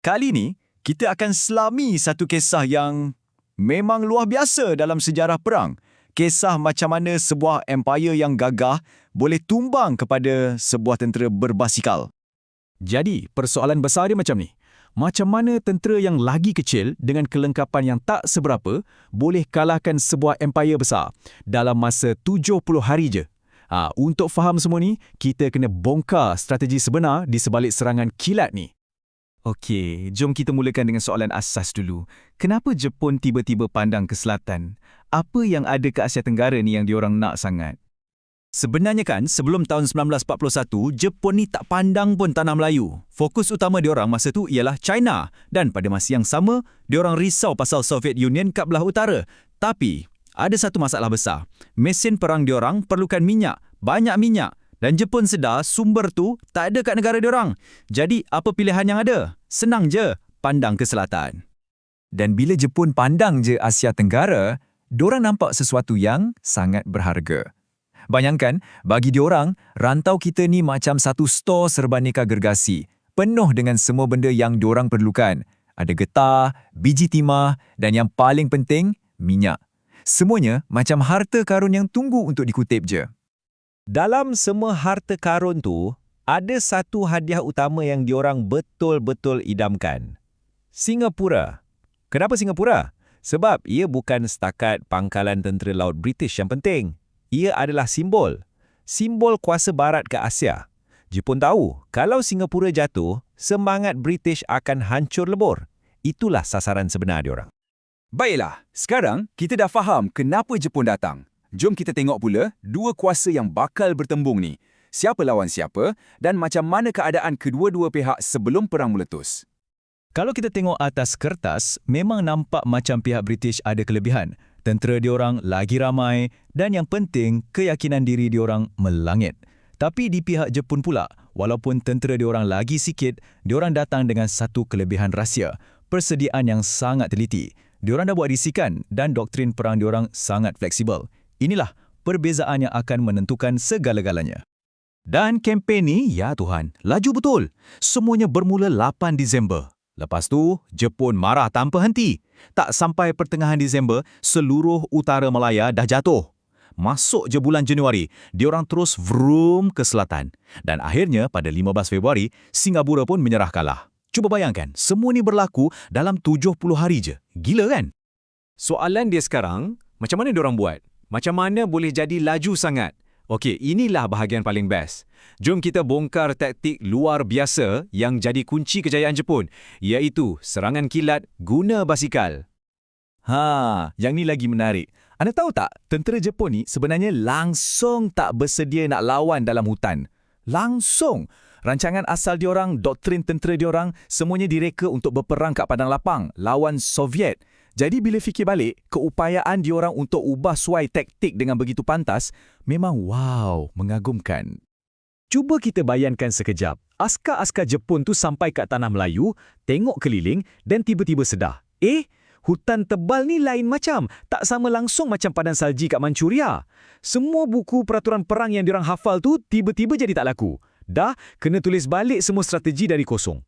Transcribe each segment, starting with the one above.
Kali ini, kita akan selami satu kisah yang memang luar biasa dalam sejarah perang. Kisah macam mana sebuah empire yang gagah boleh tumbang kepada sebuah tentera berbasikal. Jadi, persoalan besar dia macam ni. Macam mana tentera yang lagi kecil dengan kelengkapan yang tak seberapa boleh kalahkan sebuah empire besar dalam masa 70 hari je? Ha, untuk faham semua ni, kita kena bongkar strategi sebenar di sebalik serangan kilat ni. Okey, jom kita mulakan dengan soalan asas dulu. Kenapa Jepun tiba-tiba pandang ke selatan? Apa yang ada ke Asia Tenggara ni yang diorang nak sangat? Sebenarnya kan, sebelum tahun 1941, Jepun ni tak pandang pun tanah Melayu. Fokus utama diorang masa tu ialah China. Dan pada masa yang sama, diorang risau pasal Soviet Union kat belah utara. Tapi, ada satu masalah besar. Mesin perang diorang perlukan minyak, banyak minyak. Dan Jepun sedar sumber tu tak ada kat negara diorang. Jadi, apa pilihan yang ada? Senang je, pandang ke selatan. Dan bila Jepun pandang je Asia Tenggara, diorang nampak sesuatu yang sangat berharga. Bayangkan, bagi diorang, rantau kita ni macam satu stor serbaneka gergasi, penuh dengan semua benda yang diorang perlukan. Ada getah, biji timah dan yang paling penting, minyak. Semuanya macam harta karun yang tunggu untuk dikutip je. Dalam semua harta karun tu, ada satu hadiah utama yang diorang betul-betul idamkan. Singapura. Kenapa Singapura? Sebab ia bukan setakat pangkalan tentera laut British yang penting ia adalah simbol. Simbol kuasa barat ke Asia. Jepun tahu, kalau Singapura jatuh, semangat British akan hancur lebur. Itulah sasaran sebenar diorang. Baiklah, sekarang kita dah faham kenapa Jepun datang. Jom kita tengok pula dua kuasa yang bakal bertembung ni. Siapa lawan siapa dan macam mana keadaan kedua-dua pihak sebelum perang meletus. Kalau kita tengok atas kertas, memang nampak macam pihak British ada kelebihan tentera diorang lagi ramai dan yang penting keyakinan diri diorang melangit. Tapi di pihak Jepun pula, walaupun tentera diorang lagi sikit, diorang datang dengan satu kelebihan rahsia, persediaan yang sangat teliti. Diorang dah buat risikan dan doktrin perang diorang sangat fleksibel. Inilah perbezaan yang akan menentukan segala-galanya. Dan kempen ni, ya Tuhan, laju betul. Semuanya bermula 8 Disember. Lepas tu, Jepun marah tanpa henti. Tak sampai pertengahan Disember, seluruh utara Malaya dah jatuh. Masuk je bulan Januari, diorang terus vroom ke selatan. Dan akhirnya, pada 15 Februari, Singapura pun menyerah kalah. Cuba bayangkan, semua ni berlaku dalam 70 hari je. Gila kan? Soalan dia sekarang, macam mana diorang buat? Macam mana boleh jadi laju sangat? Okey, inilah bahagian paling best. Jom kita bongkar taktik luar biasa yang jadi kunci kejayaan Jepun, iaitu serangan kilat guna basikal. Ha, yang ni lagi menarik. Anda tahu tak, tentera Jepun ni sebenarnya langsung tak bersedia nak lawan dalam hutan. Langsung. Rancangan asal diorang, doktrin tentera diorang, semuanya direka untuk berperang kat padang lapang, lawan Soviet. Jadi bila fikir balik, keupayaan diorang untuk ubah suai taktik dengan begitu pantas memang wow, mengagumkan. Cuba kita bayangkan sekejap. Askar-askar Jepun tu sampai kat tanah Melayu, tengok keliling dan tiba-tiba sedar. Eh, hutan tebal ni lain macam. Tak sama langsung macam padang salji kat Manchuria. Semua buku peraturan perang yang diorang hafal tu tiba-tiba jadi tak laku. Dah, kena tulis balik semua strategi dari kosong.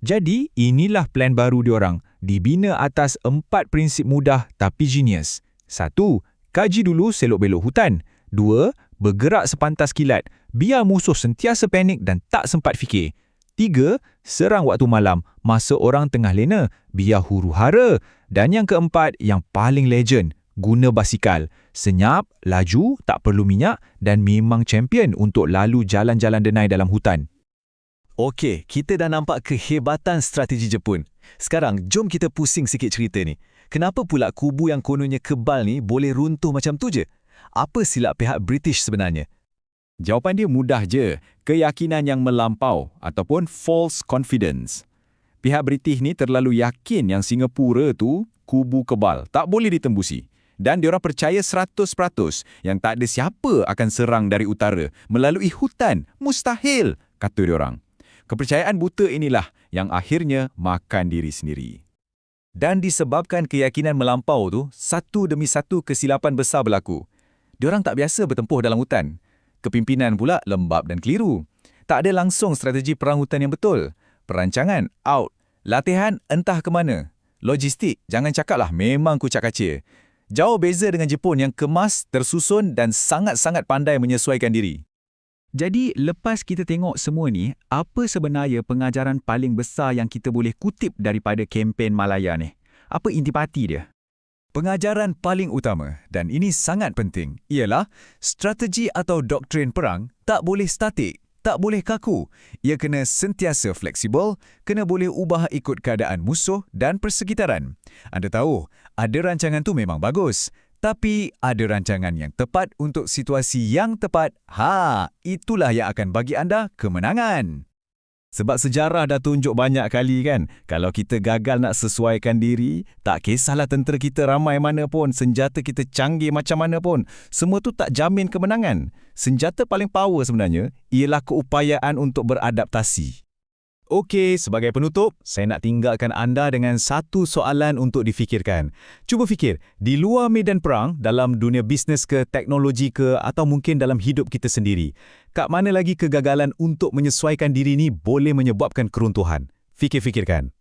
Jadi, inilah plan baru diorang, dibina atas empat prinsip mudah tapi genius. Satu, kaji dulu selok-belok hutan. Dua, bergerak sepantas kilat, biar musuh sentiasa panik dan tak sempat fikir. Tiga, serang waktu malam, masa orang tengah lena, biar huru-hara. Dan yang keempat, yang paling legend, guna basikal. Senyap, laju, tak perlu minyak dan memang champion untuk lalu jalan-jalan denai dalam hutan. Okey, kita dah nampak kehebatan strategi Jepun. Sekarang, jom kita pusing sikit cerita ni. Kenapa pula kubu yang kononnya kebal ni boleh runtuh macam tu je? Apa silap pihak British sebenarnya? Jawapan dia mudah je, keyakinan yang melampau ataupun false confidence. Pihak British ni terlalu yakin yang Singapura tu kubu kebal, tak boleh ditembusi. Dan diorang percaya 100% yang tak ada siapa akan serang dari utara melalui hutan. Mustahil, kata diorang. Kepercayaan buta inilah yang akhirnya makan diri sendiri. Dan disebabkan keyakinan melampau tu, satu demi satu kesilapan besar berlaku. Diorang tak biasa bertempuh dalam hutan. Kepimpinan pula lembab dan keliru. Tak ada langsung strategi perang hutan yang betul. Perancangan out. Latihan entah ke mana. Logistik, jangan cakaplah memang kucak kacir. Jauh beza dengan Jepun yang kemas, tersusun dan sangat-sangat pandai menyesuaikan diri. Jadi, lepas kita tengok semua ni, apa sebenarnya pengajaran paling besar yang kita boleh kutip daripada kempen Malaya ni? Apa intipati dia? Pengajaran paling utama, dan ini sangat penting, ialah strategi atau doktrin perang tak boleh statik, tak boleh kaku. Ia kena sentiasa fleksibel, kena boleh ubah ikut keadaan musuh dan persekitaran. Anda tahu, ada rancangan tu memang bagus. Tapi ada rancangan yang tepat untuk situasi yang tepat. Ha, itulah yang akan bagi anda kemenangan. Sebab sejarah dah tunjuk banyak kali kan, kalau kita gagal nak sesuaikan diri, tak kisahlah tentera kita ramai mana pun, senjata kita canggih macam mana pun, semua tu tak jamin kemenangan. Senjata paling power sebenarnya ialah keupayaan untuk beradaptasi. Okey, sebagai penutup, saya nak tinggalkan anda dengan satu soalan untuk difikirkan. Cuba fikir, di luar medan perang, dalam dunia bisnes ke, teknologi ke, atau mungkin dalam hidup kita sendiri, kat mana lagi kegagalan untuk menyesuaikan diri ni boleh menyebabkan keruntuhan? Fikir-fikirkan.